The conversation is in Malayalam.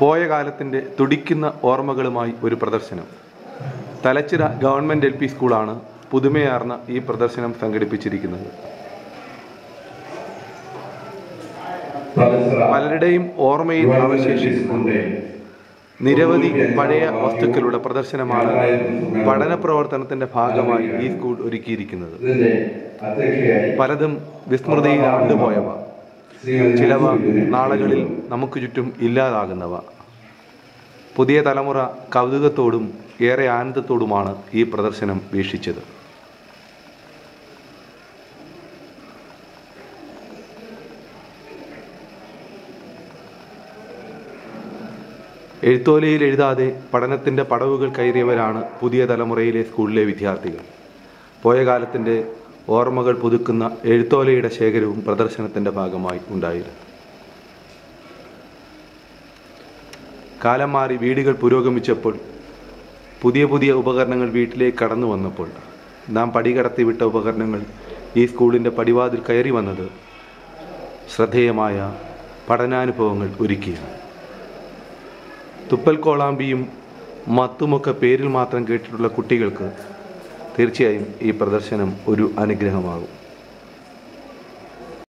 പോയ കാലത്തിന്റെ തുടിക്കുന്ന ഓർമ്മകളുമായി ഒരു പ്രദർശനം. തലച്ചിറ ഗവൺമെന്റ് എൽ പി സ്കൂളാണ് പുതുമയാർന്ന ഈ പ്രദർശനം സംഘടിപ്പിച്ചിരിക്കുന്നത്. പലരുടെയും ഓർമ്മയിൽ അവശേഷിക്കുന്ന നിരവധി പഴയ വസ്തുക്കളുടെ പ്രദർശനമാണ് പഠന പ്രവർത്തനത്തിന്റെ ഭാഗമായി ഈ സ്കൂൾ ഒരുക്കിയിരിക്കുന്നത്. പലതും വിസ്മൃതിയിൽ ആണ്ടുപോയവ ചിലവ നാളുകളിൽ നമുക്ക് ചുറ്റും ഇല്ലാതാകുന്നവ. പുതിയ തലമുറ കൗതുകത്തോടും ഏറെ ആനന്ദത്തോടുമാണ് ഈ പ്രദർശനം വീക്ഷിച്ചത്. എഴുത്തോലയിൽ എഴുതാതെ പഠനത്തിന്റെ പടവുകൾ കയറിയവരാണ് പുതിയ തലമുറയിലെ സ്കൂളിലെ വിദ്യാർത്ഥികൾ. പോയ കാലത്തിന്റെ ഓർമ്മകൾ പുതുക്കുന്ന എഴുത്തോലയുടെ ശേഖരവും പ്രദർശനത്തിന്റെ ഭാഗമായി ഉണ്ടായിരുന്നു. കാലം മാറി വീടുകൾ പുരോഗമിച്ചപ്പോൾ പുതിയ പുതിയ ഉപകരണങ്ങൾ വീട്ടിലേക്ക് കടന്നു വന്നപ്പോൾ നാം പടികടത്തി വിട്ട ഉപകരണങ്ങൾ ഈ സ്കൂളിന്റെ പടിവാതിൽ കയറി വന്നത് ശ്രദ്ധേയമായ പഠനാനുഭവങ്ങൾ ഒരുക്കിയാണ്. തുപ്പൽ കോളാമ്പിയും മത്തുമൊക്കെ പേരിൽ മാത്രം കേട്ടിട്ടുള്ള കുട്ടികൾക്ക് തീർച്ചയായും ഈ പ്രദർശനം ഒരു അനുഗ്രഹമാകും.